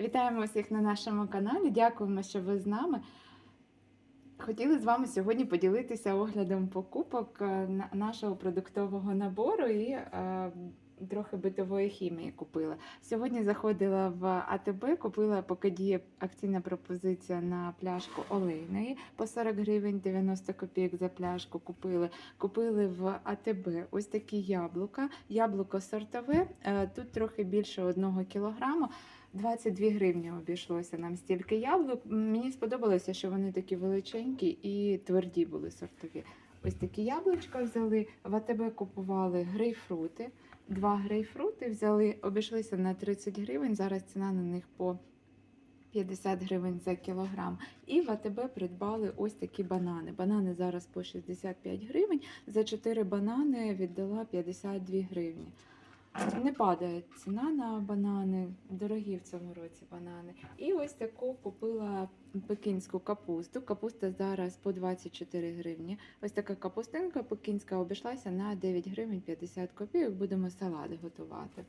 Вітаємо всіх на нашому каналі. Дякуємо, що ви з нами. Хотіли з вами сьогодні поділитися оглядом покупок е, нашого продуктового набору і е, трохи битової хімії купила. Сьогодні заходила в АТБ, купила, поки діє акційна пропозиція на пляшку олейної по 40 гривень 90 копійок за пляшку купили. Купили в АТБ ось такі яблука. Яблуко сортове, е, тут трохи більше 1 кілограму. 22 гривні обійшлося нам стільки яблук. Мені сподобалося, що вони такі величенькі і тверді були сортові. Ось такі яблучка взяли. В АТБ купували грейпфрути. Два грейпфрути взяли, обійшлися на 30 гривень. Зараз ціна на них по 50 гривень за кілограм. І в АТБ придбали ось такі банани. Банани зараз по 65 гривень. За 4 банани віддала 52 гривні. Не падає ціна на банани, дорогі в цьому році банани. І ось таку купила пекінську капусту. Капуста зараз по 24 гривні. Ось така капустинка пекінська обійшлася на 9 гривень 50 копійок. Будемо салати готувати.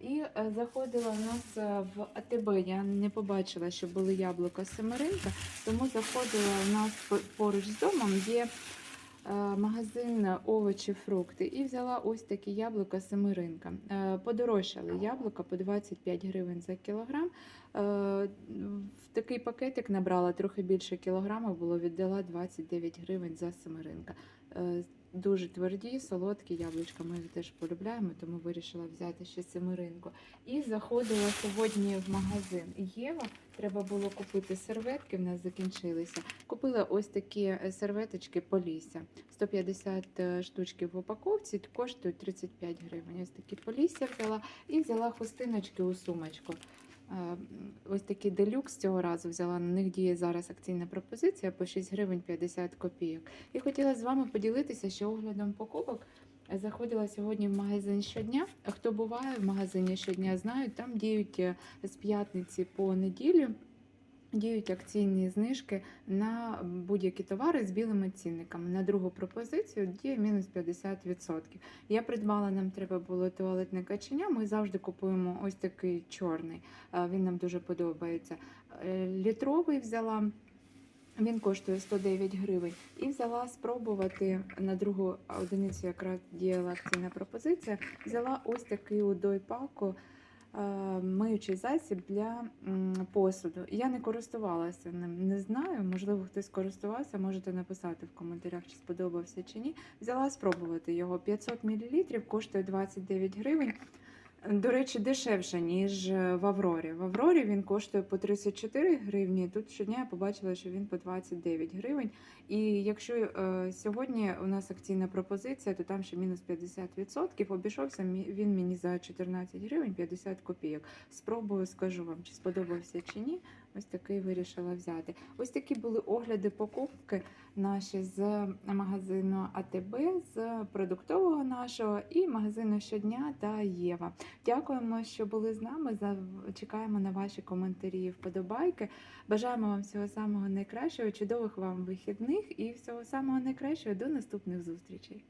І е, заходила в нас е, в АТБ. Я не побачила, що були яблука семеринка, тому заходила в нас по- поруч з домом. Є магазин овочі, фрукти і взяла ось такі яблука семеринка. Е, Подорожчали яблука по 25 гривень за кілограм. Е, В такий пакетик набрала трохи більше кілограма, було віддала 29 гривень за семеринка. Дуже тверді, солодкі яблучка. Ми теж полюбляємо, тому вирішила взяти ще семеринку. І заходила сьогодні в магазин Єва. Треба було купити серветки, в нас закінчилися. Купила ось такі е, серветочки Полісся. 150 е, штучки в упаковці, коштують 35 гривень. Ось такі Полісся взяла і взяла хустиночки у сумочку. Е, Ось такі делюкс цього разу взяла. На них діє зараз акційна пропозиція по 6 гривень 50 копійок. І хотіла з вами поділитися, що оглядом покупок заходила сьогодні в магазин щодня. Хто буває в магазині щодня, знають, там діють е, з п'ятниці по неділю. Діють акційні знижки на будь-які товари з білими цінниками. На другу пропозицію діє мінус 50%. Я придбала, нам треба було туалетне каченя. Ми завжди купуємо ось такий чорний. Е, Він нам дуже подобається. Е, Літровий взяла. Він коштує 109 гривень. І взяла спробувати на другу одиницю, якраз діяла акційна пропозиція. Взяла ось такий у дойпаку миючий засіб для посуду. Я не користувалася ним, не знаю. Можливо, хтось користувався, можете написати в коментарях, чи сподобався чи ні. Взяла спробувати його. 500 мл коштує 29 гривень. До речі, дешевше, ніж в Аврорі. В Аврорі він коштує по 34 гривні. Тут щодня я побачила, що він по 29 гривень. І якщо е, сьогодні у нас акційна пропозиція, то там ще мінус 50%. Обійшовся він мені за 14 гривень 50 копійок. Спробую, скажу вам, чи сподобався чи ні. Ось такий вирішила взяти. Ось такі були огляди покупки наші з магазину АТБ, з продуктового нашого і магазину щодня та Єва. Дякуємо, що були з нами. Чекаємо на ваші коментарі і вподобайки. Бажаємо вам всього самого найкращого, чудових вам вихідних і всього самого найкращого до наступних зустрічей.